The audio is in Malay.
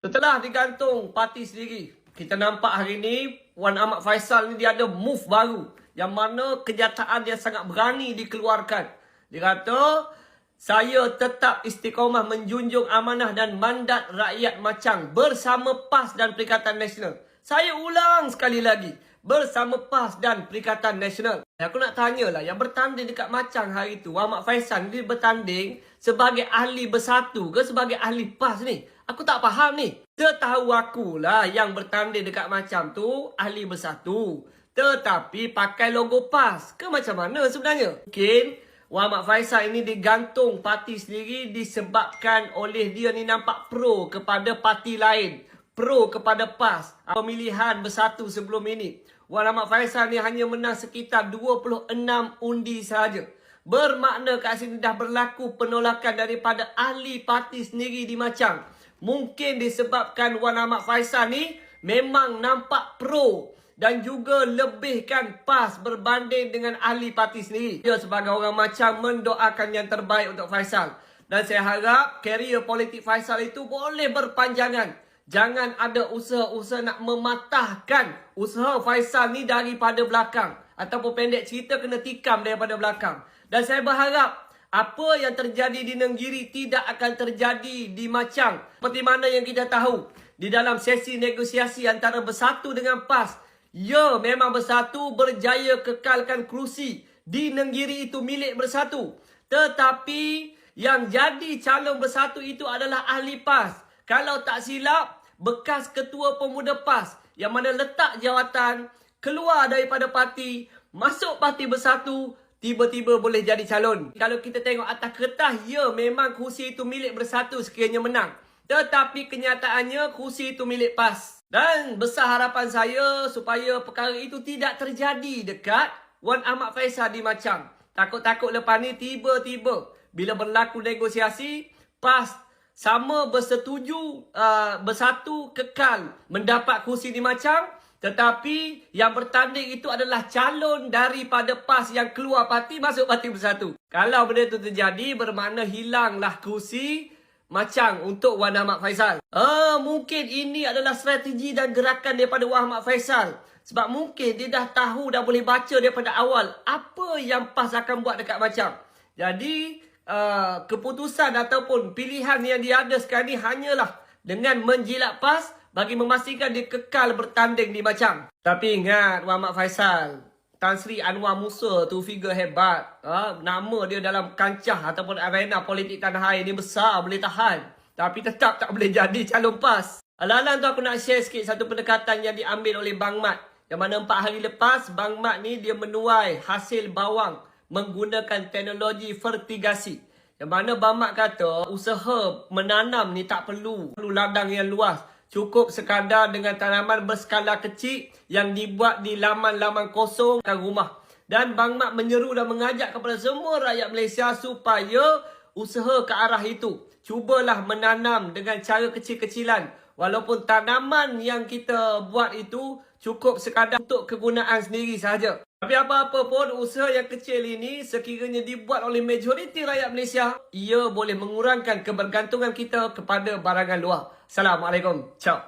Setelah digantung parti sendiri, kita nampak hari ni Wan Ahmad Faisal ni dia ada move baru yang mana kenyataan dia sangat berani dikeluarkan. Dia kata, saya tetap istiqomah menjunjung amanah dan mandat rakyat Macang bersama PAS dan Perikatan Nasional. Saya ulang sekali lagi, bersama PAS dan Perikatan Nasional. Aku nak tanyalah, yang bertanding dekat Macang hari tu, Ahmad Faisal dia bertanding sebagai ahli bersatu ke sebagai ahli PAS ni? Aku tak faham ni. Setahu aku lah yang bertanding dekat macam tu ahli bersatu. Tetapi pakai logo PAS. Ke macam mana sebenarnya? Mungkin Muhammad Faisal ini digantung parti sendiri disebabkan oleh dia ni nampak pro kepada parti lain. Pro kepada PAS. Pemilihan bersatu sebelum ini. Wan Ahmad Faisal ni hanya menang sekitar 26 undi sahaja. Bermakna kat sini dah berlaku penolakan daripada ahli parti sendiri di Macang. Mungkin disebabkan Wan Ahmad Faisal ni memang nampak pro dan juga lebihkan PAS berbanding dengan ahli parti sendiri. Dia sebagai orang macam mendoakan yang terbaik untuk Faisal. Dan saya harap karier politik Faisal itu boleh berpanjangan. Jangan ada usaha-usaha nak mematahkan usaha Faisal ni daripada belakang. Ataupun pendek cerita kena tikam daripada belakang. Dan saya berharap apa yang terjadi di Nenggiri tidak akan terjadi di Macang. Seperti mana yang kita tahu. Di dalam sesi negosiasi antara Bersatu dengan PAS. Ya, memang Bersatu berjaya kekalkan kerusi. Di Nenggiri itu milik Bersatu. Tetapi yang jadi calon Bersatu itu adalah ahli PAS. Kalau tak silap, bekas ketua pemuda PAS. Yang mana letak jawatan, keluar daripada parti, masuk parti Bersatu tiba-tiba boleh jadi calon. Kalau kita tengok atas kertas, ya memang kursi itu milik bersatu sekiranya menang. Tetapi kenyataannya kursi itu milik PAS. Dan besar harapan saya supaya perkara itu tidak terjadi dekat Wan Ahmad Faisal di Macang. Takut-takut lepas ni tiba-tiba bila berlaku negosiasi, PAS sama bersetuju uh, bersatu kekal mendapat kursi di Macang tetapi yang bertanding itu adalah calon daripada PAS yang keluar parti masuk parti bersatu. Kalau benda itu terjadi bermakna hilanglah kursi macam untuk Wan Ahmad Faisal. Ah, mungkin ini adalah strategi dan gerakan daripada Wan Ahmad Faisal. Sebab mungkin dia dah tahu dah boleh baca daripada awal apa yang PAS akan buat dekat macam. Jadi uh, keputusan ataupun pilihan yang dia ada sekarang ni hanyalah dengan menjilat PAS bagi memastikan dia kekal bertanding di Macang. Tapi ingat Muhammad Faisal, Tan Sri Anwar Musa tu figure hebat. Ha? Nama dia dalam kancah ataupun arena politik tanah air ni besar, boleh tahan. Tapi tetap tak boleh jadi calon PAS. Alang-alang tu aku nak share sikit satu pendekatan yang diambil oleh Bang Mat. Yang mana empat hari lepas, Bang Mat ni dia menuai hasil bawang menggunakan teknologi fertigasi. Yang mana Bang Mat kata, usaha menanam ni tak perlu, perlu ladang yang luas. Cukup sekadar dengan tanaman berskala kecil yang dibuat di laman-laman kosong ke rumah. Dan Bang Mat menyeru dan mengajak kepada semua rakyat Malaysia supaya usaha ke arah itu. Cubalah menanam dengan cara kecil-kecilan. Walaupun tanaman yang kita buat itu cukup sekadar untuk kegunaan sendiri sahaja. Tapi apa-apa pun usaha yang kecil ini sekiranya dibuat oleh majoriti rakyat Malaysia, ia boleh mengurangkan kebergantungan kita kepada barangan luar. Assalamualaikum. Ciao.